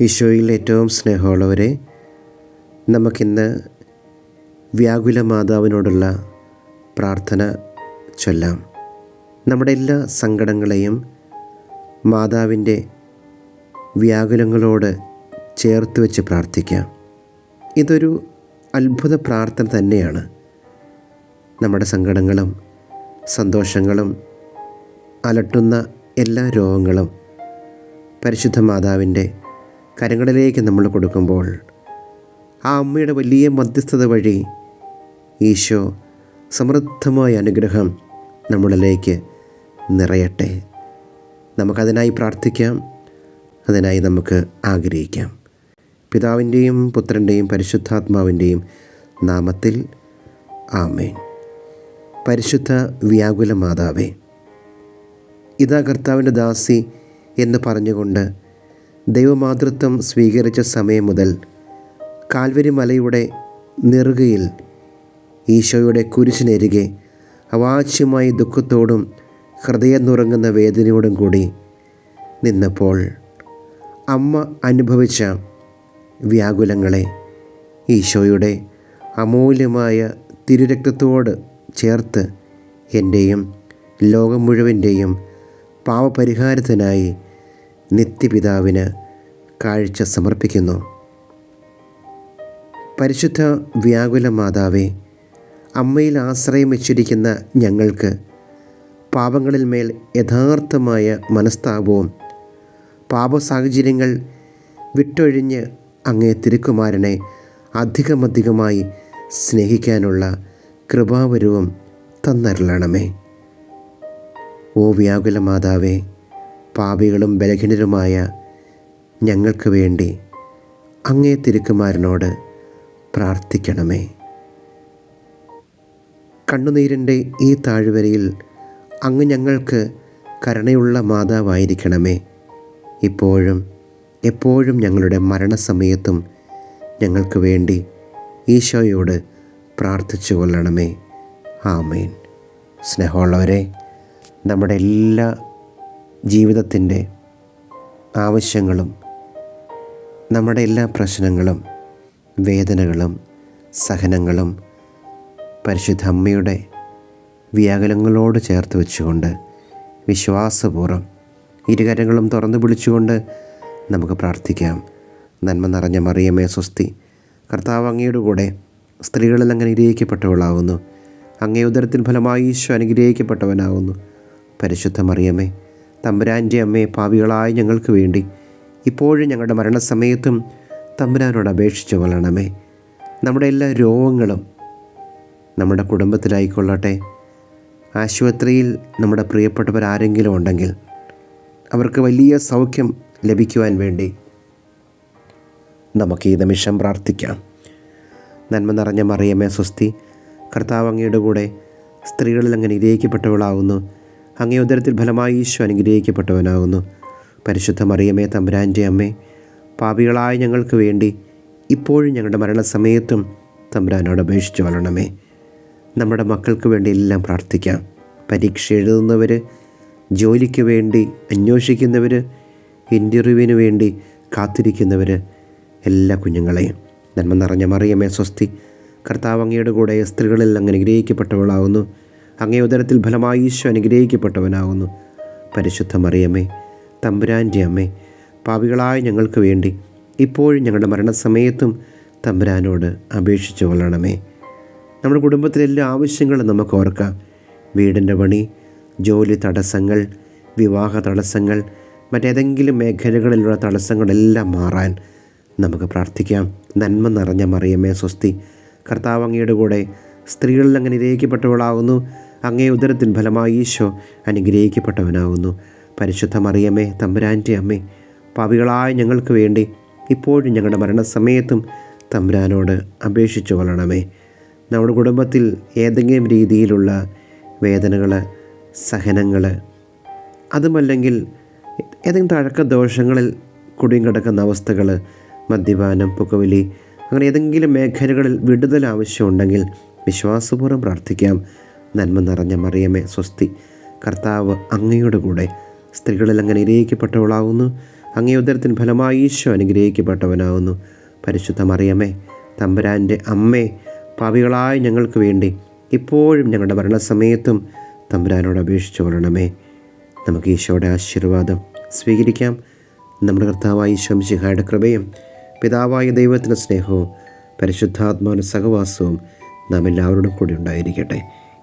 ഈശോയിൽ ഏറ്റവും സ്നേഹമുള്ളവരെ നമുക്കിന്ന് വ്യാകുല മാതാവിനോടുള്ള പ്രാർത്ഥന ചൊല്ലാം. നമ്മുടെ എല്ലാ സങ്കടങ്ങളെയും മാതാവിന്റെ വ്യാകുലങ്ങളോട് ചേർത്ത് വെച്ച് പ്രാർത്ഥിക്കാം. ഇതൊരു അത്ഭുത പ്രാർത്ഥന തന്നെയാണ്. നമ്മുടെ സങ്കടങ്ങളും സന്തോഷങ്ങളും അലട്ടുന്ന എല്ലാ രോഗങ്ങളും പരിശുദ്ധ മാതാവിന്റെ കരങ്ങളിലേക്ക് നമ്മൾ കൊടുക്കുമ്പോൾ ആ അമ്മയുടെ വലിയ മധ്യസ്ഥത വഴി ഈശോ സമൃദ്ധമായ അനുഗ്രഹം നമ്മളിലേക്ക് നിറയട്ടെ. നമുക്കതിനായി പ്രാർത്ഥിക്കാം. അതിനായി നമുക്ക് ആഗ്രഹിക്കാം. പിതാവിന്റെയും പുത്രന്റെയും പരിശുദ്ധാത്മാവിന്റെയും നാമത്തിൽ ആമേൻ. പരിശുദ്ധ വ്യാകുല മാതാവേ ഇതാ കർത്താവിന്റെ ദാസി എന്ന് പറഞ്ഞുകൊണ്ട് ദൈവമാതൃത്വം സ്വീകരിച്ച സമയം മുതൽ കാൽവരി മലയുടെ നെറുകയിൽ ഈശോയുടെ കുരിശിനരികെ അവാച്യമായ ദുഃഖത്തോടും ഹൃദയം നുറങ്ങുന്ന വേദനയോടും കൂടി നിന്നപ്പോൾ അമ്മ അനുഭവിച്ച വ്യാകുലങ്ങളെ ഈശോയുടെ അമൂല്യമായ തിരുരക്തത്തോട് ചേർത്ത് എന്റെയും ലോകം മുഴുവന്റെയും പാവപരിഹാരത്തിനായി നിത്യപിതാവിന് കാഴ്ച സമർപ്പിക്കുന്നു. പരിശുദ്ധ വ്യാകുല മാതാവേ അമ്മയിൽ ആശ്രയം വെച്ചിരിക്കുന്ന ഞങ്ങൾക്ക് പാപങ്ങളിൽ മേൽ യഥാർത്ഥമായ മനസ്താപവും പാപ സാഹചര്യങ്ങൾ വിട്ടൊഴിഞ്ഞ് അങ്ങേ തിരുക്കുമാരനെ അധികമധികമായി സ്നേഹിക്കാനുള്ള കൃപാവരവും തന്നരുളണമേ. ഓ വ്യാകുല മാതാവേ പാപികളും ബലഹീനരുമായ ഞങ്ങൾക്ക് വേണ്ടി അങ്ങേ തിരുക്കുമാരനോട് പ്രാർത്ഥിക്കണമേ. കണ്ണുനീരിന്റെ ഈ താഴ്വരയിൽ അങ്ങ് ഞങ്ങൾക്ക് കരുണയുള്ള മാതാവായിരിക്കണമേ. ഇപ്പോഴും എപ്പോഴും ഞങ്ങളുടെ മരണസമയത്തും ഞങ്ങൾക്ക് വേണ്ടി ഈശോയോട് പ്രാർത്ഥിച്ചു കൊള്ളണമേ. ആമേൻ. സ്നേഹമുള്ളവരെ നമ്മുടെ എല്ലാ ജീവിതത്തിന്റെ ആവശ്യങ്ങളും നമ്മുടെ എല്ലാ പ്രശ്നങ്ങളും വേദനകളും സഹനങ്ങളും പരിശുദ്ധ അമ്മയുടെ വ്യാകുലങ്ങളോട് ചേർത്ത് വെച്ചുകൊണ്ട് വിശ്വാസപൂർവം ഇരുകരങ്ങളും തുറന്നു പിടിച്ചുകൊണ്ട് നമുക്ക് പ്രാർത്ഥിക്കാം. നന്മ നിറഞ്ഞ മറിയമേ സ്വസ്തി കർത്താവ് അങ്ങയുടെ കൂടെ സ്ത്രീകളിൽ അങ്ങനെ അനുഗ്രഹിക്കപ്പെട്ടവളാവുന്നു. അങ്ങേ ഉദരത്തിൽ ഫലമായി ഈശോ അനുഗ്രഹിക്കപ്പെട്ടവനാവുന്നു. പരിശുദ്ധ മറിയമേ തമ്പുരാന്റെ അമ്മയെ പാവികളായ ഞങ്ങൾക്ക് വേണ്ടി. ഇപ്പോഴും ഞങ്ങളുടെ മരണസമയത്തും തമ്പുരാനോട് അപേക്ഷിച്ചു കൊള്ളണമേ. നമ്മുടെ എല്ലാ രോഗങ്ങളും നമ്മുടെ കുടുംബത്തിലായിക്കൊള്ളട്ടെ. ആശുപത്രിയിൽ നമ്മുടെ പ്രിയപ്പെട്ടവർ ആരെങ്കിലും ഉണ്ടെങ്കിൽ അവർക്ക് വലിയ സൗഖ്യം ലഭിക്കുവാൻ വേണ്ടി നമുക്ക് ഈ നിമിഷം പ്രാർത്ഥിക്കാം. നന്മ നിറഞ്ഞ മറിയമേ സ്വസ്തി കർത്താവ് അങ്ങയുടെ കൂടെ സ്ത്രീകളിൽ അങ്ങ് അനുഗ്രഹിക്കപ്പെട്ടവളാവുന്നു അങ്ങേ ഉദരത്തിൽ ഫലമായി ഈശോ അനുഗ്രഹിക്കപ്പെട്ടവനാകുന്നു. പരിശുദ്ധ മറിയമേ തമ്പുരാന്റെ അമ്മേ പാപികളായ ഞങ്ങൾക്ക് വേണ്ടി ഇപ്പോഴും ഞങ്ങളുടെ മരണസമയത്തും തമ്പുരാനോട് അപേക്ഷിച്ച് വളരണമേ നമ്മുടെ മക്കൾക്ക് വേണ്ടി എല്ലാം പ്രാർത്ഥിക്കാം. പരീക്ഷ എഴുതുന്നവർ ജോലിക്ക് വേണ്ടി അന്വേഷിക്കുന്നവർ ഇന്റർവ്യൂവിന് വേണ്ടി കാത്തിരിക്കുന്നവർ എല്ലാ കുഞ്ഞുങ്ങളെയും. നന്മ നിറഞ്ഞ മറിയമേ സ്വസ്തി. കർത്താവ് അങ്ങയുടെ കൂടെ സ്ത്രീകളിൽ അങ്ങനെ അനുഗ്രഹിക്കപ്പെട്ടവളാവുന്നു. അങ്ങേ ഉദരത്തിൽ ഫലമായി ഈശോ അനുഗ്രഹിക്കപ്പെട്ടവനാകുന്നു. പരിശുദ്ധ മറിയമ്മേ തമ്പുരാന്റെ അമ്മേ പാപികളായ ഞങ്ങൾക്ക് വേണ്ടി ഇപ്പോഴും ഞങ്ങളുടെ മരണസമയത്തും തമ്പുരാനോട് അപേക്ഷിച്ചു കൊള്ളണമേ. നമ്മുടെ കുടുംബത്തിലെ എല്ലാ ആവശ്യങ്ങളും നമുക്ക് ഓർക്കാം. വീടിന്റെ പണി ജോലി തടസ്സങ്ങൾ വിവാഹ തടസ്സങ്ങൾ മറ്റേതെങ്കിലും മേഖലകളിലുള്ള തടസ്സങ്ങളെല്ലാം മാറാൻ നമുക്ക് പ്രാർത്ഥിക്കാം. നന്മ നിറഞ്ഞ മറിയമ്മേ സ്വസ്തി. കർത്താവ് അങ്ങയുടെ കൂടെ സ്ത്രീകളിൽ അങ്ങനെ നിരയിക്കപ്പെട്ടവളാകുന്നു അങ്ങേ ഉദരത്തിൻ ഫലമായി ഈശോ അനുഗ്രഹിക്കപ്പെട്ടവനാകുന്നു പരിശുദ്ധ മറിയമേ തമ്പുരാന്റെ അമ്മേ പാവികളായ ഞങ്ങൾക്ക് വേണ്ടി ഇപ്പോഴും ഞങ്ങളുടെ മരണസമയത്തും തമ്പുരാനോട് അപേക്ഷിച്ചു കൊള്ളണമേ. നമ്മുടെ കുടുംബത്തിൽ ഏതെങ്കിലും രീതിയിലുള്ള വേദനകൾ സഹനങ്ങൾ അതുമല്ലെങ്കിൽ ഏതെങ്കിലും തഴക്ക ദോഷങ്ങളിൽ കുടിയും കിടക്കുന്ന അവസ്ഥകൾ മദ്യപാനം പുകവലി അങ്ങനെ ഏതെങ്കിലും മേഖലകളിൽ വിടുതൽ ആവശ്യമുണ്ടെങ്കിൽ വിശ്വാസപൂർവം പ്രാർത്ഥിക്കാം. നന്മ നിറഞ്ഞ മറിയമേ സ്വസ്തി. കർത്താവ് അങ്ങയുടെ കൂടെ സ്ത്രീകളിൽ അങ്ങനെ ഇരയിക്കപ്പെട്ടവളാവുന്നു അങ്ങേ ഉദരത്തിന് ഫലമായി ഈശോ അനുഗ്രഹിക്കപ്പെട്ടവനാവുന്നു. പരിശുദ്ധ മറിയമേ തമ്പുരാന്റെ അമ്മേ പാപികളായ ഞങ്ങൾക്ക് വേണ്ടി ഇപ്പോഴും ഞങ്ങളുടെ മരണസമയത്തും തമ്പുരാനോട് അപേക്ഷിച്ചു കൊള്ളണമേ. നമുക്ക് ഈശോയുടെ ആശീർവാദം സ്വീകരിക്കാം. നമ്മുടെ കർത്താവായ ഈശോമിശിഹായുടെ കൃപയും പിതാവായ ദൈവത്തിന്റെ സ്നേഹവും പരിശുദ്ധാത്മാവിന്റെ സഹവാസവും നാം എല്ലാവരോടും കൂടി ഉണ്ടായിരിക്കട്ടെ.